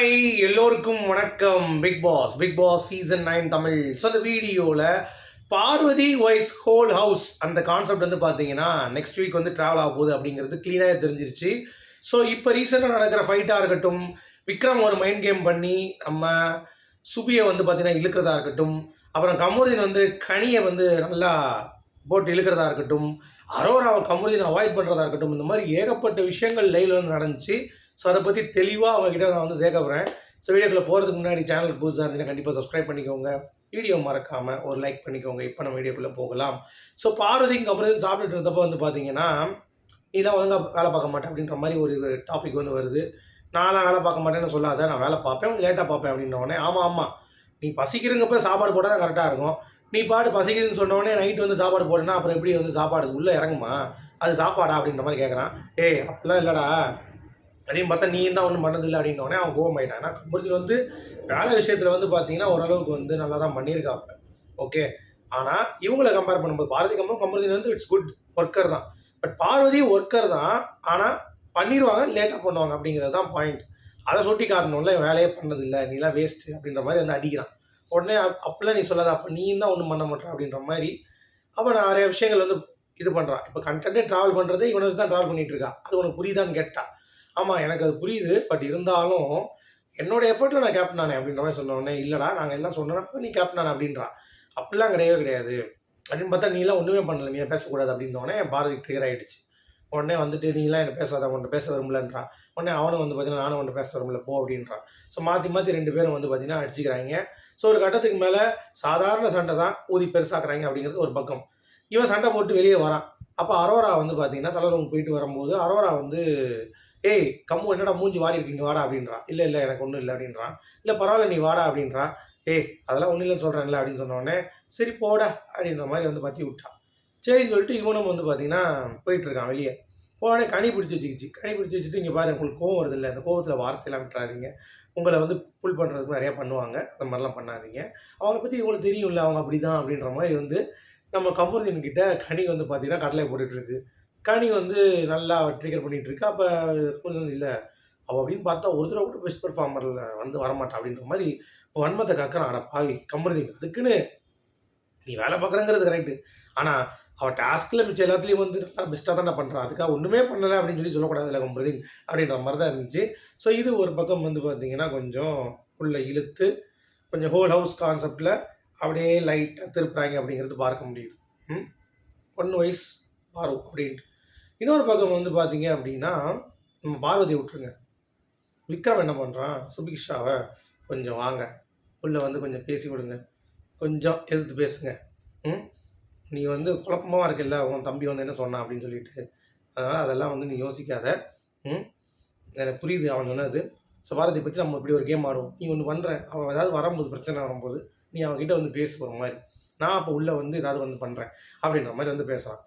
Hi எல்லோருக்கும் வணக்கம். Bigg Boss Bigg Boss season nine Tamil. So அந்த வீடியோவில் பார்வதி வைஸ் ஹோல் ஹவுஸ் அந்த கான்செப்ட் வந்து பார்த்தீங்கன்னா நெக்ஸ்ட் வீக் வந்து ட்ராவல் ஆக போகுது அப்படிங்கிறது க்ளீனாக தெரிஞ்சிருச்சு. ஸோ இப்போ ரீசெண்டாக நடக்கிற ஃபைட்டாக இருக்கட்டும் விக்ரம் ஒரு மைண்ட் கேம் பண்ணி நம்ம சுபியை வந்து பார்த்தீங்கன்னா இழுக்கிறதா இருக்கட்டும் அப்புறம் கமருதீன் வந்து கனியை வந்து நல்லா போட்டு இழுக்கிறதா இருக்கட்டும் அரோராவை கமருதீன் அவாய்ட் பண்ணுறதா இருக்கட்டும் இந்த மாதிரி ஏகப்பட்ட விஷயங்கள் லைவில் வந்து நடந்துச்சு. ஸோ அதை பற்றி தெளிவாக அவங்கக்கிட்ட நான் வந்து சேர்க்க போகிறேன் ஸோ வீடியோக்குள்ளே போகிறதுக்கு முன்னாடி சேனலுக்கு புதுசாக இருந்தீங்கன்னா கண்டிப்பாக சப்ஸ்கிரைப் பண்ணிக்கோங்க. வீடியோ மறக்காமல் ஒரு லைக் பண்ணிக்கோங்க. இப்போ நம்ம வீடியோக்குள்ளே போகலாம். ஸோ பார்வதிக்கு அப்புறம் சாப்பிட்டுட்டு இருந்தப்போ வந்து பார்த்தீங்கன்னா நீ தான் ஒழுங்காக வேலை பார்க்க மாட்டேன் அப்படின்ற மாதிரி ஒரு டாபிக் வந்து வருது. நான்லாம் வேலை பார்க்க மாட்டேன்னு சொல்லாத நான் வேலை பார்ப்பேன் லேட்டாக பார்ப்பேன் அப்படின்ன உடனே ஆமாம் ஆமாம் நீ பசிக்கிறங்கப்ப சாப்பாடு போட்டால் தான் கரெக்டாக இருக்கும். நீ பாட்டு பசிக்குதுன்னு சொன்னோடனே நைட்டு வந்து சாப்பாடு போட்டேன்னா அப்புறம் எப்படி வந்து சாப்பாடு உள்ளே இறங்குமா? அது சாப்பாடா அப்படின்ற மாதிரி கேட்குறான் ஏய் அப்படிலாம் இல்லைடா. அப்படின்னு பார்த்தா நீ தான் ஒன்றும் பண்ணதில்லை அப்படின்ன அவன் கோவம் ஆகிட்டான் ஏன்னா கம்பெனியில் வந்து வேலை விஷயத்தில் வந்து பார்த்தீங்கன்னா ஓரளவுக்கு வந்து நல்லா தான் பண்ணியிருக்காப்புல. ஓகே ஆனால் இவங்களை கம்பேர் பண்ணும்போது பாரதி கம்பெனி கம்பெனி வந்து இட்ஸ் குட் ஒர்க்கர் தான். பட் பார்வதி ஒர்க்கர் தான். ஆனால் பண்ணிடுவாங்க லேட்டாக பண்ணுவாங்க அப்படிங்கிறது தான் பாயிண்ட் அதை சுட்டி காட்டணும்ல வேலையே பண்ணதில்லை நீலாம் வேஸ்ட்டு அப்படின்ற மாதிரி வந்து அடிக்கிறான். உடனே அப்- அப்பெல்லாம் நீ சொல்லாத அப்போ நீ தான் ஒன்றும் பண்ண மாட்டேன் அப்படின்ற மாதிரி அப்போ நிறைய விஷயங்கள் வந்து இது பண்ணுறான் இப்போ கண்டென்ட்டே ட்ராவல் பண்ணுறதே இவனை வச்சு தான் ட்ராவல் பண்ணிகிட்டு இருக்கா. அது உனக்கு புரியுதான்னு கேட்டா. ஆமாம் எனக்கு அது புரியுது. பட் இருந்தாலும் என்னோட எஃபர்ட்டில் நான் கேப்டன் ஆனேன் அப்படின்ற மாதிரி சொன்ன உடனே இல்லைடா நாங்கள் எல்லாம் சொன்னோம் நீ கேப்டன் ஆன அப்படின்றான் அப்படிலாம் கிடையவே கிடையாது. அப்படின்னு பார்த்தா நீலாம் ஒன்றுமே பண்ணல. நீ பேசக்கூடாது அப்படின்ன உடனே பாரதி கிளியர் ஆயிடுச்சு. உடனே வந்துட்டு நீலாம் என்ன பேசாத உன்ட்ட பேச விரும்பலன்றான் உடனே அவனும் வந்து பார்த்தீங்கன்னா நானும் உன்ட்ட பேச விரும்பல. போ அப்படின்றான் ஸோ மாற்றி மாற்றி ரெண்டு பேரும் வந்து பார்த்தீங்கன்னா அடிச்சுக்கிறாங்க. ஸோ ஒரு கட்டத்துக்கு மேலே சாதாரண சண்டை தான் ஊதி பெருசாக்குறாங்க அப்படிங்கிறது ஒரு பக்கம். இவன் சண்டை போட்டு வெளியே வரான். அப்போ அரோரா வந்து பார்த்தீங்கன்னா தலைவரம் போயிட்டு வரும்போது அரோரா வந்து ஏய் கம்மு என்னடா மூஞ்சி வாடி இருக்கீங்க வாடா அப்படின்றான் இல்லை இல்லை எனக்கு ஒன்றும் இல்லை அப்படின்றான் இல்லை பரவாயில்ல நீ வாடா அப்படின்றான் ஏய் அதெல்லாம் ஒன்றும் இல்லைன்னு சொல்கிறேன்ல அப்படின்னு சொன்னோடனே சரி போடா அப்படின்ற மாதிரி வந்து பற்றி விட்டான் சரின்னு சொல்லிட்டு இவனும் வந்து பார்த்தீங்கன்னா போயிட்டுருக்கான் வெளியே. போனே கனி பிடிச்சி வச்சுக்கிச்சு. கனி பிடிச்சி வச்சுட்டு இங்கே பாருங்க உங்களுக்கு கோவம் வருது இல்லை அந்த கோவத்தில் வார்த்தையெல்லாம் விட்டுறாதீங்க. உங்களை வந்து புல் பண்ணுறதுக்கு நிறையா பண்ணுவாங்க. அந்த மாதிரிலாம் பண்ணாதீங்க. அவங்கள பற்றி இவங்களுக்கு தெரியும்ல அவங்க அப்படி தான் அப்படின்ற மாதிரி வந்து நம்ம கமருதீன் கிட்ட கனி வந்து பார்த்தீங்கன்னா கடலை போட்டுட்டு இருக்கு கனி வந்து நல்லா ட்ரிகர் பண்ணிட்டு இருக்கு அப்போ கமருதீன் இல்லை. அவள் அப்படின்னு பார்த்தா ஒரு தடவை கூட பெஸ்ட் பெர்ஃபார்மரில் வந்து வரமாட்டான் அப்படின்ற மாதிரி வன்மத்தை கக்கறான். அட பாவி கமருதீன் அதுக்குன்னு நீ வேலை பார்க்குறங்கிறது கரெக்டு ஆனால் அவள் டாஸ்கில் மிச்சம் எல்லாத்துலேயும் வந்து நல்லா பெஸ்ட்டாக தானே பண்ணுறான் அதுக்காக ஒன்றுமே பண்ணலை அப்படின்னு சொல்லி சொல்லக்கூடாது இல்லை கமருதீன் அப்படின்ற மாதிரி தான் இருந்துச்சு. ஸோ இது ஒரு பக்கம் வந்து பார்த்தீங்கன்னா கொஞ்சம் உள்ள இழுத்து கொஞ்சம் ஹோல் ஹவுஸ் கான்செப்டில் அப்படியே லைட்டாக திருப்புறாங்க அப்படிங்கிறது பார்க்க முடியுது. ம்? ஒன் வயசு பாரு அப்படின்ட்டு. இன்னொரு பக்கம் வந்து பார்த்தீங்க அப்படின்னா நம்ம பார்வதி விட்டுருங்க. விக்ரம் என்ன பண்ணுறான் சுபிக்ஷாவை கொஞ்சம் வாங்க. உள்ளே வந்து கொஞ்சம் பேசி விடுங்க. கொஞ்சம் எதிர்த்து பேசுங்க. ம்? நீ வந்து குழப்பமாக இருக்குல்ல உன் தம்பி வந்து என்ன சொன்னான் அப்படின்னு சொல்லிட்டு. அதனால் அதெல்லாம் வந்து நீ யோசிக்காத. ம்? எனக்கு புரியுது அவன் சொன்னது. ஸோ பாரதி பற்றி நம்ம இப்படி ஒரு கேம் ஆடுவோம். நீ ஒன்று பண்ணுற அவன் ஏதாவது வரும்போது பிரச்சனை வரும்போது நீ அவன்கிட்ட வந்து பேச போகிற மாதிரி. நான் அப்போ உள்ளே வந்து ஏதாவது வந்து பண்ணுறேன் அப்படின்ற மாதிரி வந்து பேசுகிறான்.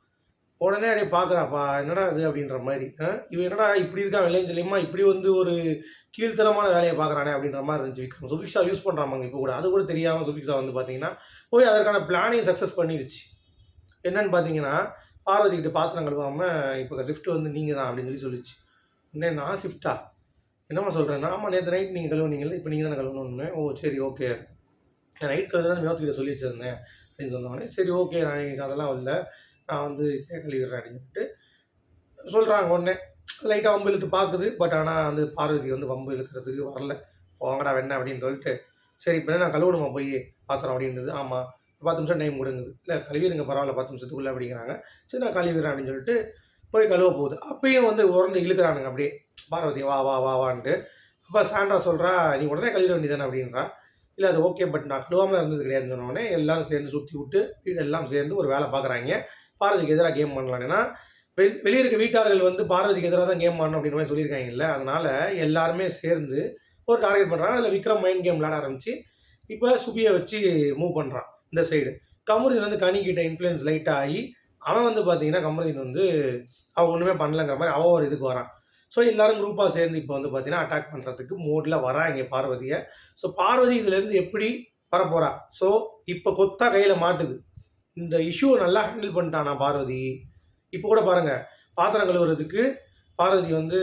உடனே அப்படியே பார்க்குறாப்பா என்னடா இது அப்படின்ற மாதிரி. ஆ? இவன் என்னடா இப்படி இருக்கா வேலைன்னு சொல்லியுமா இப்படி வந்து ஒரு கீழ்த்தரமான வேலையை பார்க்குறானே அப்படின்ற மாதிரி இருந்துச்சு விக்ரம். சுபிக்ஷா யூஸ் பண்ணுறாங்க இப்போ கூட. அது கூட தெரியாமல் சுபிக்ஷா வந்து பார்த்தீங்கன்னா போய் அதற்கான பிளானிங் சக்ஸஸ் பண்ணிடுச்சு. என்னன்னு பார்த்தீங்கன்னா பார்வதி கிட்ட பாத்திரம் கழுவாமல் இப்போ ஷிஃப்ட் வந்து நீங்கள் தான் அப்படின்னு சொல்லி சொல்லிச்சு. உடனே நான் ஷிஃப்ட்டா என்னம்மா சொல்கிறேன் ஆமாம் நேற்று நைட் நீங்கள் கழுவுனீங்கல்ல இப்போ நீங்கள் தானே கழுவணும்னு ஓ சரி ஓகே நான் நைட் கழுவு தான் வினோத்கிட்ட சொல்லி வச்சிருந்தேன் அப்படின்னு சொன்னோடனே சரி ஓகே நான் எனக்கு அதெல்லாம் இல்லை. நான் வந்து கழுவிடுறேன் அப்படின்ட்டு சொல்லிட்டு சொல்கிறாங்க உடனே. லைட்டாக வம்பு இழுத்து பார்க்குது பட் ஆனால் வந்து பார்வதி வந்து வம்பு இழுக்கிறதுக்கு வரல. போங்கடா வெண்ண அப்படின்னு சொல்லிட்டு சரி இப்போ நான் கழுவணுமா போய் பார்த்துறோம் அப்படின்றது ஆமாம் பத்து நிமிஷம் டைம் கொடுங்குது இல்லை கழுவிடுங்க பரவாயில்ல பத்து நிமிஷத்துக்குள்ளே அப்படிங்கிறாங்க. சரி நான் கழுவிடுறேன் அப்படின்னு சொல்லிட்டு போய் கழுவ போகுது. அப்பயும் வந்து உடனே இழுக்கிறானுங்க அப்படியே. பார்வதி வா வா வா வான்ட்டு. அப்போ சாண்ட்ரா சொல்கிறா நீ உடனே கழுவிட வேண்டியதானே அப்படின்றா. இல்லை அது ஓகே பட் நான் கழுவாமல் இருந்தது கிடையாதுன்னு சொன்ன உடனே எல்லாரும் சேர்ந்து சுற்றி விட்டு வீடு எல்லாம் சேர்ந்து ஒரு வேலை பார்க்குறாங்க பார்வதிக்கு எதிராக கேம் பண்ணலாம் ஏன்னா வெ வெளியே இருக்க வீட்டார்கள் வந்து பார்வதிக்கு எதிராக தான் கேம் பண்ணணும் அப்படின்ற மாதிரி சொல்லியிருக்காங்கல்ல அதனால் எல்லாருமே சேர்ந்து ஒரு டார்கெட் பண்ணுறாங்க அதில் விக்ரம் மைண்ட் கேம் விளாட ஆரம்பிச்சு இப்போ சுபியை வச்சு மூவ் பண்ணுறான் இந்த சைடு கமருதீன் வந்து கனிக்கிட்ட இன்ஃப்ளூயன்ஸ் லைட்டாக ஆகி அவன் வந்து பார்த்தீங்கன்னா கமருதீன் வந்து அவன் ஒன்றுமே பண்ணலங்கிற மாதிரி அவன் ஒரு இதுக்கு வரான். ஸோ எல்லாரும் குரூப்பாக சேர்ந்து இப்போ வந்து பார்த்தீங்கன்னா அட்டாக் பண்ணுறதுக்கு மோடில் வராங்க பார்வதியை. ஸோ பார்வதி இதுலேருந்து எப்படி வரப்போறா? ஸோ இப்போ கொத்தா கையில் மாட்டுது. இந்த இஷ்யூவை நல்லா ஹேண்டில் பண்ணிட்டானா பார்வதி? இப்போ கூட பாருங்கள் பாத்திரம் கழுவுறதுக்கு பார்வதி வந்து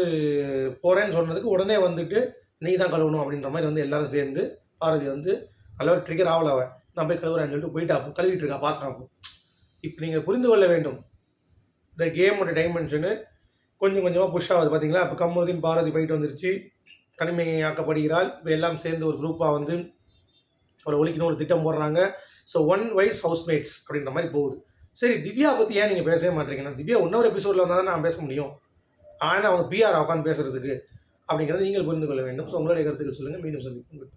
போகிறேன்னு சொன்னதுக்கு உடனே வந்துட்டு நீ தான் கழுவணும் அப்படின்ற மாதிரி வந்து எல்லாரும் சேர்ந்து பார்வதி வந்து நல்ல ட்ரிகர் ஆகல அவன் நான் போய் கழுவுறேன்னு சொல்லிட்டு போயிட்டா. அப்போ கழுவிட்டு இருக்கா பாத்திரம். இப்போ நீங்கள் புரிந்து கொள்ள வேண்டும். இந்த கேமோட டைமென்ஷனு கொஞ்சம் கொஞ்சமாக புஷ் ஆகுது. பார்த்தீங்களா இப்போ கம்முதீன் பாரதி ஃபைட் வந்துருச்சு. தனிமையாக்கப்படுகிறாள். இப்போ எல்லாம் சேர்ந்து ஒரு குரூப்பாக வந்து அவளை ஒழிக்கணும் ஒரு திட்டம் போடுறாங்க. ஸோ ஒன் வைஸ் ஹவுஸ்மேட்ஸ் அப்படின்ற மாதிரி போகுது. சரி திவ்யா பற்றி ஏன் நீங்கள் பேசவே மாட்டீங்கன்னா திவ்யா இன்னொரு எபிசோடில் வந்தால் தான் நான் பேச முடியும். ஆனால் அவங்க பிஆர் உட்காந்து பேசுறதுக்கு அப்படிங்கிறத நீங்கள் புரிந்து கொள்ள வேண்டும். ஸோ உங்களுடைய கருத்துக்கள் சொல்லுங்கள் மீண்டும் சந்திப்போம்.